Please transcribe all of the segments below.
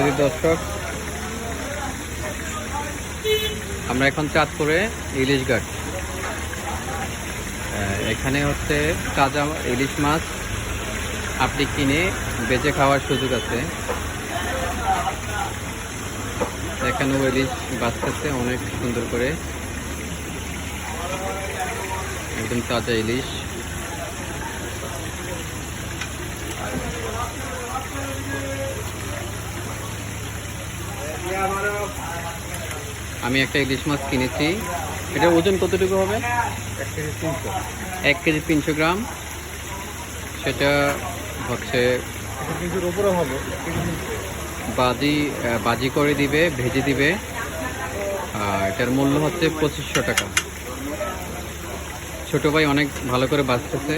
প্রিয় দর্শক। আমরা এখন চাঁদপুরে ইলিশ ঘাট এখানে হচ্ছে তাজা ইলিশ মাছ আপনি কিনে বেঁচে খাওয়ার সুযোগ আছে। এখানেও ইলিশ বাঁচতেছে অনেক সুন্দর করে। একদম তাজা ইলিশ। আমি একটা ইলিশ মাছ কিনেছি। এটার ওজন কতটুকু হবে? এক কেজি তিনশো গ্রাম। সেটা হচ্ছে বাজি বাজি করে দিবে, ভেজে দিবে। আর এটার মূল্য হচ্ছে পঁচিশশো টাকা। ছোট ভাই অনেক ভালো করে বাঁচতেছে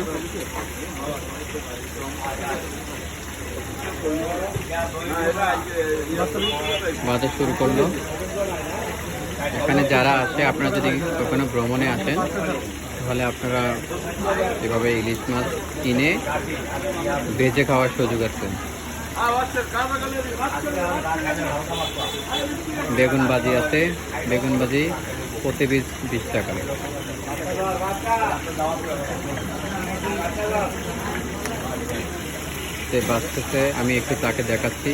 বাজা শুরু করল। এখানে যারা আছে, আপনারা যদি কখনো ভ্রমণে আসেন, তাহলে আপনারা এভাবে ইলিশ মাছ কিনে ভেজে খাওয়ার সুযোগ আছে। বেগুন ভাজি আছে। বেগুন ভাজি প্রতি পিস বিশ টাকা। সে বাঁচতেছে আমি একটু তাকে দেখাচ্ছি।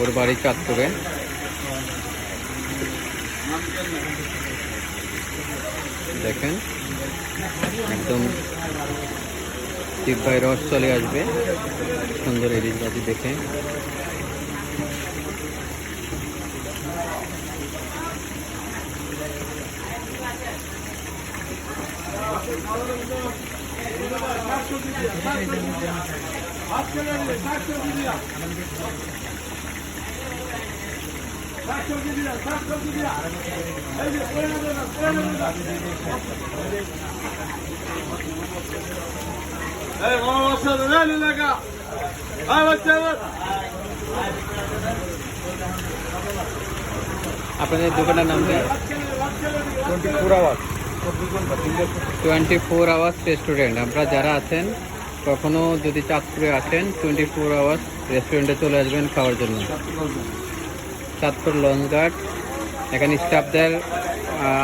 ওর বাড়ি চাঁদপুরে। দেখেন, একদম জিব্বায় রস চলে আসবে। সুন্দর বাজি দেখে। লাগা আপনাদের দোকানের নাম কি? Twenty four twenty four hours restaurant আপনারা যারা আছেন, কখনো যদি চাঁদপুরে আসেন টোয়েন্টি ফোর আওয়ার্স রেস্টুরেন্টে চলে আসবেন খাওয়ার জন্য। চাঁদপুর লঞ্চঘাট এখানে স্টাফদের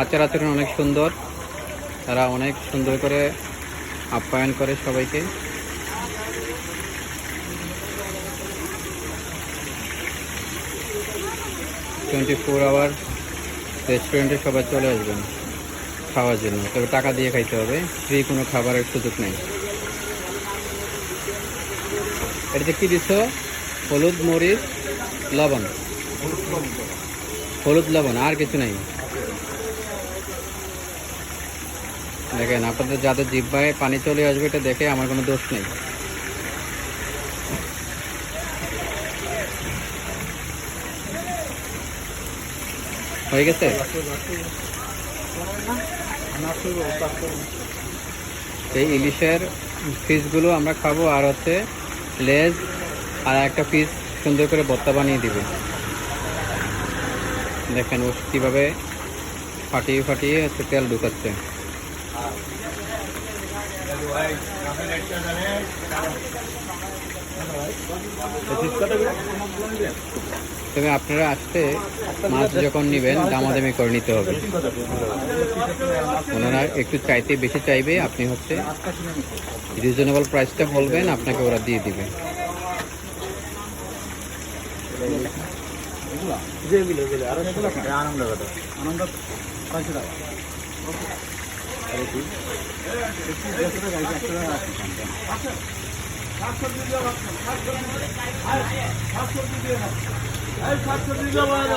আচার আচরণ অনেক সুন্দর। তারা অনেক সুন্দর করে আপ্যায়ন করে সবাইকে। টোয়েন্টি ফোর আওয়ার রেস্টুরেন্টে সবাই চলে আসবেন। খাওয়ার জন্য। তবে টাকা দিয়ে খাইতে হবে। ফ্রি কোনো খাবারের সুযোগ নেই। এটাতে কি দিচ্ছ হলুদ, মরিচ, লবণ। হলুদ, লবণ, আর কিছু নেই। দেখেন, আপনাদের যাদের জিব্বায় পানি চলে আসবে, এটা দেখে আমার কোনো দোষ নেই। হয়ে গেছে? এই ইলিশের ফিসগুলো আমরা খাব আর হচ্ছে লেজ আর একটা পিস সুন্দর করে ভর্তা বানিয়ে দিবে। দেখেন ও কীভাবে ফাটিয়ে ফাটিয়ে হচ্ছে তেল ঢুকাচ্ছে। তবে আপনারা আসতে মাছ যখন নেবেন, দামাদামি করে নিতে হবে। ওনারা একটু চাইতে বেশি চাইবে, আপনি হচ্ছে রিজনেবল প্রাইসটা বলবেন, আপনাকে ওরা দিয়ে দিবে। আনন্দ কথা আনন্দ পাঁচশো টাকা ভালো